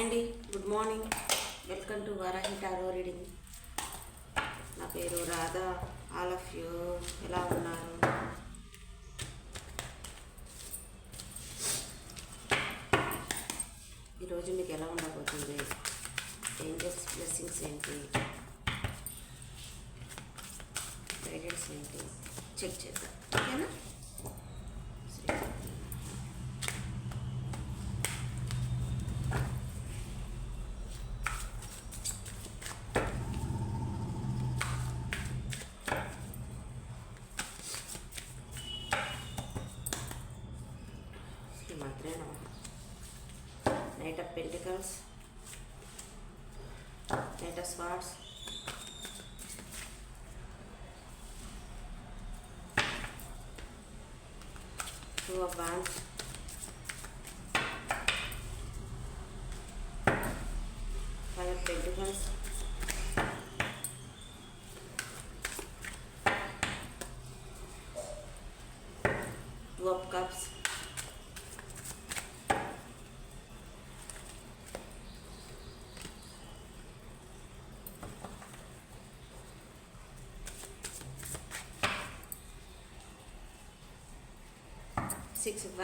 Hi అండి. Good morning welcome to Varahi tarot reading నా పేరు రాధా. ఆల్ ఆఫ్ యూ ఎలా ఉన్నారు? ఈరోజు మీకు ఎలా ఉండబోతుంది? ఏంజల్స్ బ్లెస్సింగ్స్ ఏంటి? గైడెన్స్ ఏంటి? చెక్ చేద్దాం. ఓకేనా? let us watch two of wands five of pentacles six of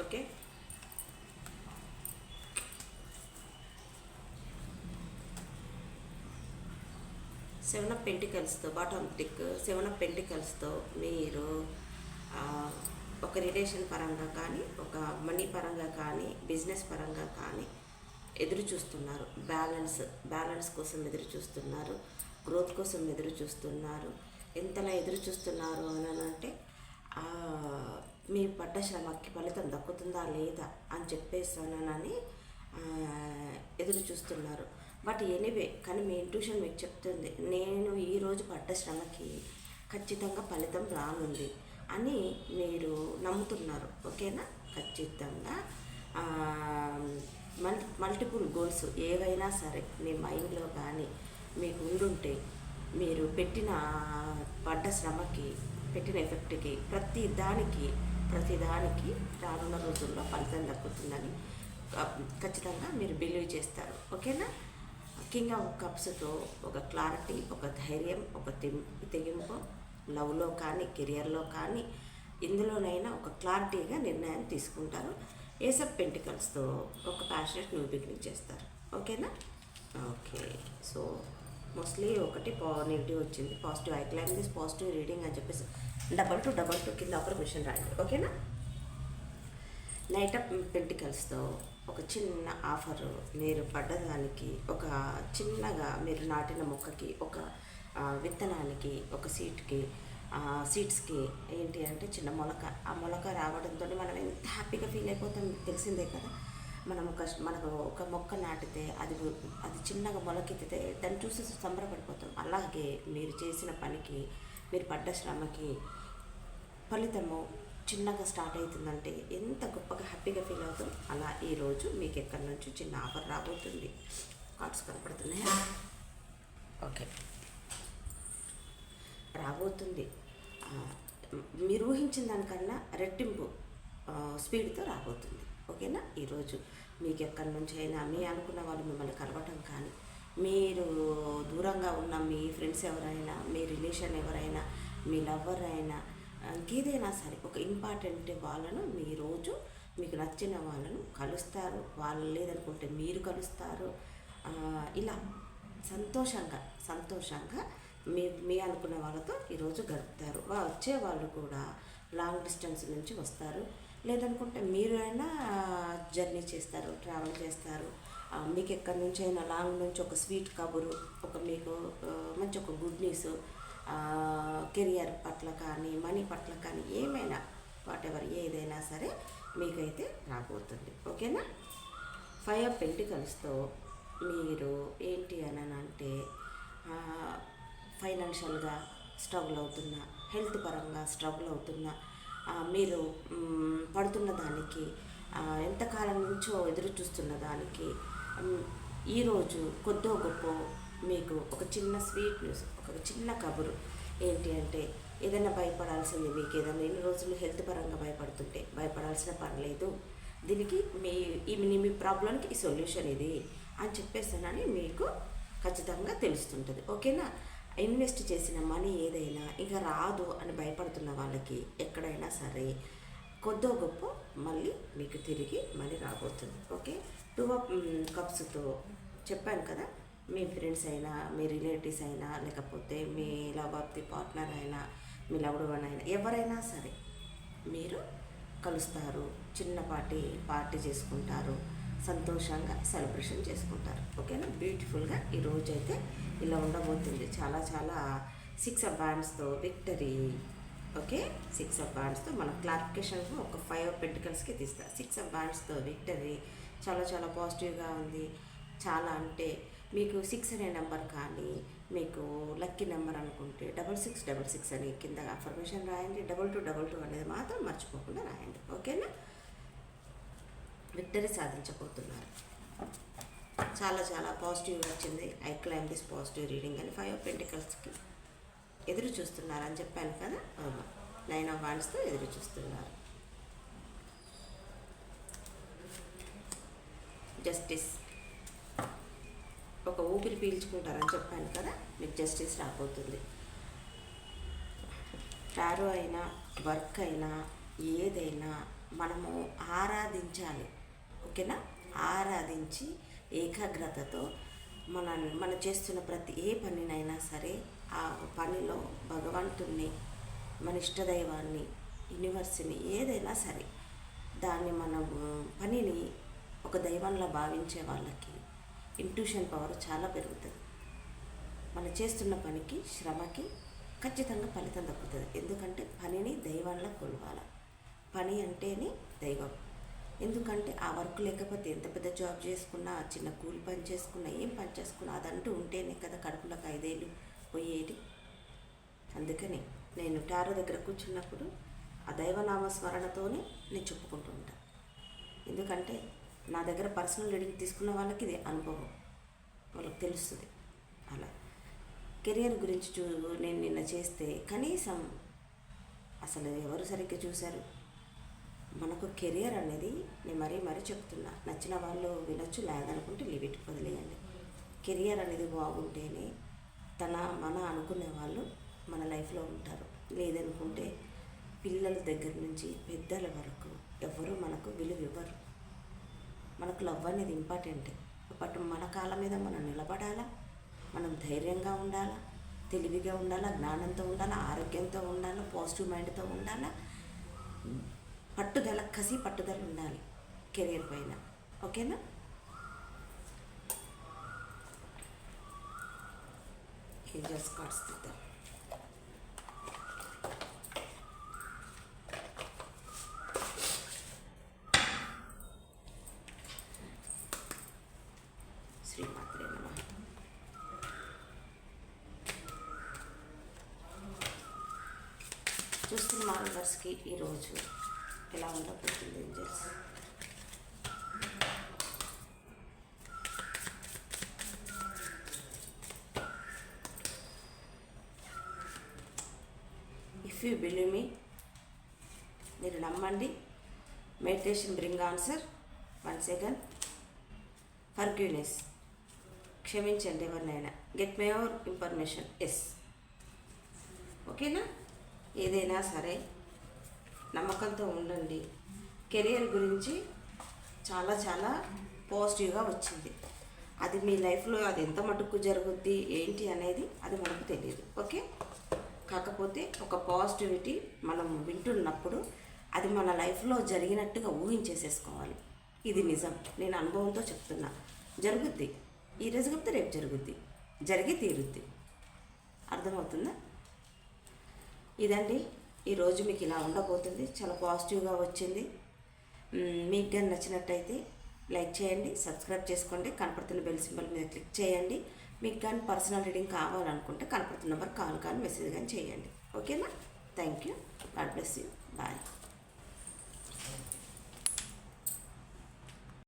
okay okay seven of పెంటికల్స్తో bottom tick seven of పెంటికల్స్తో మీరు ఒక రిలేషన్ పరంగా కానీ ఒక మనీ పరంగా కానీ బిజినెస్ పరంగా కానీ ఎదురు చూస్తున్నారు. బ్యాలెన్స్ బ్యాలెన్స్ కోసం ఎదురు చూస్తున్నారు. గ్రోత్ కోసం ఎదురు చూస్తున్నారు. ఎంతలా ఎదురు చూస్తున్నారు అని అంటే మీ పడ్డ శ్రమకి ఫలితం దక్కుతుందా లేదా అని చెప్పేస్తానని ఎదురు చూస్తున్నారు. బట్ ఎనీవే కానీ మీ ఇంట్యూషన్ మీకు చెప్తుంది నేను ఈరోజు పడ్డ శ్రమకి ఖచ్చితంగా ఫలితం రానుంది అని మీరు నమ్ముతున్నారు. ఓకేనా? ఖచ్చితంగా. మల్ మల్టిపుల్ గోల్స్ ఏవైనా సరే మీ మైండ్లో కానీ మీకు ఉండుంటే మీరు పెట్టిన పడ్డ శ్రమకి పెట్టిన ఎఫెక్ట్కి ప్రతి దానికి ప్రతి దానికి రానున్న రోజుల్లో ఫలితం దక్కుతుందని ఖచ్చితంగా మీరు బిలీవ్ చేస్తారు. ఓకేనా? కింగ్ ఆఫ్ కప్స్తో ఒక క్లారిటీ ఒక ధైర్యం ఒక తెగింపు లవ్లో కానీ కెరియర్లో కానీ ఇందులోనైనా ఒక క్లారిటీగా నిర్ణయం తీసుకుంటారు. ఏసప్ పెంటికల్స్తో ఒక ప్యాషనెట్ న్యూ బిగినింగ్ చేస్తారు. ఓకేనా? ఓకే. సో మోస్ట్లీ ఒకటి పా నెగిటివ్ వచ్చింది. Positive I claim this positive reading అని చెప్పేసి డబల్ టు డబల్ టూ కింద ఒక మిషన్ రాయండి. ఓకేనా నైట్ ఆఫ్ పెంటికల్స్తో ఒక చిన్న ఆఫర్ మీరు పడ్డదానికి ఒక చిన్నగా మీరు నాటిన మొక్కకి ఒక విత్తనానికి ఒక సీట్కి సీడ్స్కి ఏంటి అంటే చిన్న మొలక. ఆ మొలక రావడంతో మనం ఎంత హ్యాపీగా ఫీల్ అయిపోతాం తెలిసిందే కదా? మనం ఒక మనకు ఒక మొక్క నాటితే అది అది చిన్నగా మొలకెత్తితే దాన్ని చూసి సంబరపడిపోతాం. అలాగే మీరు చేసిన పనికి మీరు పడ్డ శ్రమకి ఫలితము చిన్నగా స్టార్ట్ అవుతుందంటే ఎంత గొప్పగా హ్యాపీగా ఫీల్ అవుతాం. అలా ఈరోజు మీకు ఎక్కడి నుంచి చిన్న ఆఫర్ రాబోతుంది. కార్డ్స్ కనపడుతున్నాయా? ఓకే. రాబోతుంది. మీరు ఊహించిన దానికన్నా రెట్టింపు స్పీడ్తో రాబోతుంది. ఓకేనా? ఈరోజు మీకు ఎక్కడి నుంచి అయినా మీ అనుకున్న వాళ్ళు మిమ్మల్ని కలవటం కానీ మీరు దూరంగా ఉన్న మీ ఫ్రెండ్స్ ఎవరైనా మీ రిలేషన్ ఎవరైనా మీ లవర్ అయినా ఇంకేదైనా సరే ఒక ఇంపార్టెంట్ వాళ్ళను మీ రోజు మీకు నచ్చిన వాళ్ళను కలుస్తారు. వాళ్ళు లేదనుకుంటే మీరు కలుస్తారు. ఇలా సంతోషంగా సంతోషంగా మీ మీ అనుకున్న వాళ్ళతో ఈరోజు గడుపుతారు. వచ్చే వాళ్ళు కూడా లాంగ్ డిస్టెన్స్ నుంచి వస్తారు. లేదనుకుంటే మీరు అయినా జర్నీ చేస్తారు ట్రావెల్ చేస్తారు. మీకు ఎక్కడి నుంచి అయినా లాంగ్ నుంచి ఒక స్వీట్ కబురు ఒక మీకు మంచి ఒక గుడ్ న్యూస్ కెరియర్ పట్ల కానీ మనీ పట్ల కానీ ఏమైనా వాట్ ఎవర్ ఏదైనా సరే మీకైతే రాబోతుంది. ఓకేనా? ఫైవ్ ఆఫ్ పెంటికల్స్తో మీరు ఏంటి అని అంటే ఫైనాన్షియల్గా స్ట్రగుల్ అవుతున్నా హెల్త్ పరంగా స్ట్రగుల్ అవుతున్నా మీరు పడుతున్న దానికి ఎంతకాలం నుంచో ఎదురు చూస్తున్న దానికి ఈరోజు కొద్దో గొప్ప మీకు ఒక చిన్న స్వీట్ న్యూస్ ఒక చిన్న కబురు ఏంటి అంటే ఏదైనా భయపడాల్సింది మీకు ఏదైనా ఎన్ని రోజులు హెల్త్ పరంగా భయపడుతుంటే భయపడాల్సిన పని లేదు. దీనికి మీ ఈ మీ మీ ప్రాబ్లంకి ఈ సొల్యూషన్ ఇది అని చెప్పేస్తానని మీకు ఖచ్చితంగా తెలుస్తుంటుంది. ఓకేనా? ఇన్వెస్ట్ చేసిన మనీ ఏదైనా ఇక రాదు అని భయపడుతున్న వాళ్ళకి ఎక్కడైనా సరే కొద్దో గొప్ప మళ్ళీ మీకు తిరిగి మళ్ళీ రాబోతుంది. ఓకే? టూ ఆఫ్ కప్స్తో చెప్పాను కదా మీ ఫ్రెండ్స్ అయినా మీ రిలేటివ్స్ అయినా లేకపోతే మీ లవ్ ఆఫ్ ది పార్ట్నర్ అయినా మీ లవ్డ్ వన్ అయినా ఎవరైనా సరే మీరు కలుస్తారు చిన్నపాటి పార్టీ చేసుకుంటారు సంతోషంగా సెలబ్రేషన్ చేసుకుంటారు. ఓకేనా? బ్యూటిఫుల్గా ఈ రోజు అయితే ఇలా ఉండబోతుంది. చాలా చాలా సిక్స్ ఆఫ్ బ్యాండ్స్తో విక్టరీ. ఓకే? సిక్స్ ఆఫ్ బ్యాండ్స్తో మనం క్లారిఫికేషన్ ఒక ఫైవ్ పెంటికల్స్కి తీస్తా. సిక్స్ ఆఫ్ బ్యాండ్స్తో విక్టరీ. చాలా చాలా పాజిటివ్గా ఉంది. చాలా అంటే మీకు సిక్స్ అనే నెంబర్ కానీ మీకు లక్కీ నెంబర్ అనుకుంటే డబల్ సిక్స్ డబల్ సిక్స్ అని కింద అఫర్మేషన్ రాయండి. డబల్ టూ డబల్ టూ అనేది మాత్రం మర్చిపోకుండా రాయండి. ఓకేనా? విక్టరీ సాధించబోతున్నారు. చాలా చాలా పాజిటివ్ వచ్చింది. I claim this positive reading అని ఫైవ్ ఆఫ్ పెంటికల్స్కి ఎదురు చూస్తున్నారు అని చెప్పాను కదా? నైన్ ఆఫ్ వాండ్స్తో ఎదురు చూస్తున్నారు. జస్టిస్ ఒక ఊపిరి పీల్చుకుంటారని చెప్పాను కదా? మీకు జస్టిస్ రాబోతుంది. టారో అయినా వర్క్ అయినా ఏదైనా మనము ఆరాధించాలి. ఓకేనా ఆరాధించి ఏకాగ్రతతో మన మనం చేస్తున్న ప్రతి ఏ పనినైనా సరే ఆ పనిలో భగవంతుణ్ణి మన ఇష్టదైవాన్ని యూనివర్స్ని ఏదైనా సరే దాన్ని మనం పనిని ఒక దైవంలో భావించే వాళ్ళకి ఇంట్యూషన్ పవర్ చాలా పెరుగుతుంది. మనం చేస్తున్న పనికి శ్రమకి ఖచ్చితంగా ఫలితం దక్కుతుంది. ఎందుకంటే పనిని దైవంలో కొలవాలి. పని అంటేనే దైవం. ఎందుకంటే ఆ వర్క్ లేకపోతే ఎంత పెద్ద జాబ్ చేసుకున్నా చిన్న కూలి పని చేసుకున్నా ఏం పని చేసుకున్నా అదంటూ ఉంటేనే కదా కడుపులోకి ఐదేళ్ళు పోయేది. అందుకని నేను టారో దగ్గర కూర్చున్నప్పుడు ఆ దైవనామ స్మరణతోనే నేను చెప్పుకుంటూ ఉంటాను ఎందుకంటే నా దగ్గర పర్సనల్ రీడింగ్ తీసుకున్న వాళ్ళకి ఇది అనుభవం. వాళ్ళకి తెలుస్తుంది. అలా. కెరియర్ గురించి చూ నేను నిన్న చేస్తే కనీసం అసలు ఎవరు సరిగ్గా చూశారు? మనకు కెరియర్ అనేది నేను మరీ మరీ చెప్తున్నా నచ్చిన వాళ్ళు వినొచ్చు లేదనుకుంటే లిమిట్ వదిలేయండి. కెరియర్ అనేది బాగుంటేనే తన మన అనుకునే వాళ్ళు మన లైఫ్లో ఉంటారు. లేదనుకుంటే పిల్లల దగ్గర నుంచి పెద్దల వరకు ఎవరు మనకు విలువ ఇవ్వరు. మనకు లవ్ అనేది ఇంపార్టెంట్ బట్ మన కాళ్ళ మీద మనం నిలబడాలా? మనం ధైర్యంగా ఉండాలా? తెలివిగా ఉండాలా? జ్ఞానంతో ఉండాలా? ఆరోగ్యంతో ఉండాలా? పాజిటివ్ మైండ్తో ఉండాలా? పట్టుదల కసి పట్టుదల ఉండాలి కెరీర్ పైన. ఓకేనా? ఏంజల్స్ కార్డ్స్ తీద్దాం. శ్రీమాత్రే నమ. చూస్తున్న మానవర్స్కి ఈరోజు ఎలా ఉండబోతుంది తెలుసు ఇఫ్ యూ బిలీవ్ మీ మీరు నమ్మండి. Meditation bring answer one second forgiveness క్షమించండి ఎవరినైనా. Get my our information yes ఓకేనా ఏదైనా సరే నమ్మకంతో ఉండండి. కెరియర్ గురించి చాలా చాలా పాజిటివ్గా వచ్చింది. అది మీ లైఫ్లో అది ఎంత మటుకు జరుగుద్ది ఏంటి అనేది అది మనకు తెలియదు. ఓకే? కాకపోతే ఒక పాజిటివిటీ మనం వింటున్నప్పుడు అది మన లైఫ్లో జరిగినట్టుగా ఊహించేసేసుకోవాలి. ఇది నిజం. నేను అనుభవంతో చెప్తున్నా. జరుగుద్ది. ఈరోజు చెప్తే రేపు జరుగుద్ది. జరిగి తీరుద్ది. అర్థమవుతుందా? ఇదండి ఈరోజు మీకు ఇలా ఉండబోతుంది. చాలా పాజిటివ్గా వచ్చింది. మీకు కానీ నచ్చినట్టయితే లైక్ చేయండి సబ్స్క్రైబ్ చేసుకోండి కనపడుతున్న బెల్ సింబల్ మీద క్లిక్ చేయండి. మీకు కానీ పర్సనల్ రీడింగ్ కావాలనుకుంటే కనపడుతున్న నెంబర్ కాల్ కానీ మెసేజ్ కానీ చేయండి. ఓకేనా? Thank you. God bless you. Bye.